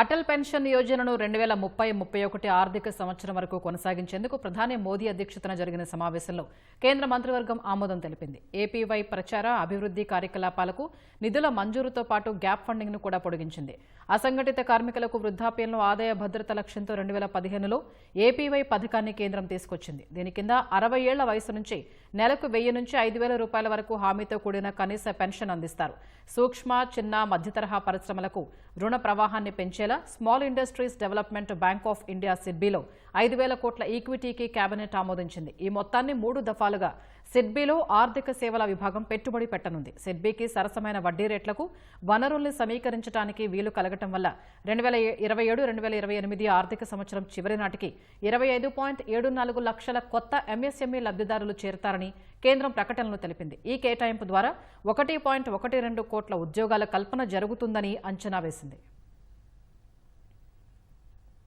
Atal pension యోజనను రెండు వేల ముప్పై ముప్పై ఒకటి ఆర్థిక సంవత్సరం వరకు కొనసాగించేందుకు ప్రధాని మోదీ అధ్యక్షతన జరిగిన సమావేశంలో కేంద్ర మంత్రివర్గం ఆమోదం తెలిపింది. ఏపీవై ప్రచార అభివృద్ధి కార్యకలాపాలకు నిధుల మంజూరుతో పాటు గ్యాప్ ఫండింగ్ను కూడా పొడిగించింది. అసంఘటిత కార్మికులకు వృద్ధాప్యంలో ఆదాయ భద్రత లక్ష్యంతో రెండు వేల పదిహేనులో ఏపీవై పథకాన్ని కేంద్రం తీసుకొచ్చింది. దీని కింద అరవై ఏళ్ళ వయసు నుంచి నెలకు వెయ్యి నుంచి ఐదు వేల రూపాయల వరకు హామీతో కూడిన కనీస పెన్షన్ అందిస్తారు. సూక్ష్మ చిన్న మధ్యతరహా పరిశ్రమలకు రుణ ప్రవాహాన్ని పెంచే పెంచేలా small industries development bank of India సిడ్బీలో ఐదు వేల కోట్ల ఈక్విటీకి కేబినెట్ ఆమోదించింది. ఈ మొత్తాన్ని మూడు దఫాలుగా సిడ్బీలో ఆర్థిక సేవల విభాగం పెట్టుబడి పెట్టనుంది. సిడ్బీకి సరసమైన వడ్డీ రేట్లకు వనరుల్ని సమీకరించడానికి వీలు కలగటం వల్ల రెండు వేల ఇరవై ఏడు రెండు వేల ఇరవై ఎనిమిది ఆర్థిక సంవత్సరం చివరి నాటికి ఇరవై ఐదు పాయింట్ ఏడు నాలుగు లక్షల కొత్త ఎంఎస్ఎంఈ లబ్ధిదారులు చేరతారని కేంద్రం ప్రకటనలో తెలిపింది. ఈ కేటాయింపు ద్వారా ఒకటి పాయింట్ ఒకటి రెండు కోట్ల ఉద్యోగాల కల్పన జరుగుతుందని అంచనా వేసింది.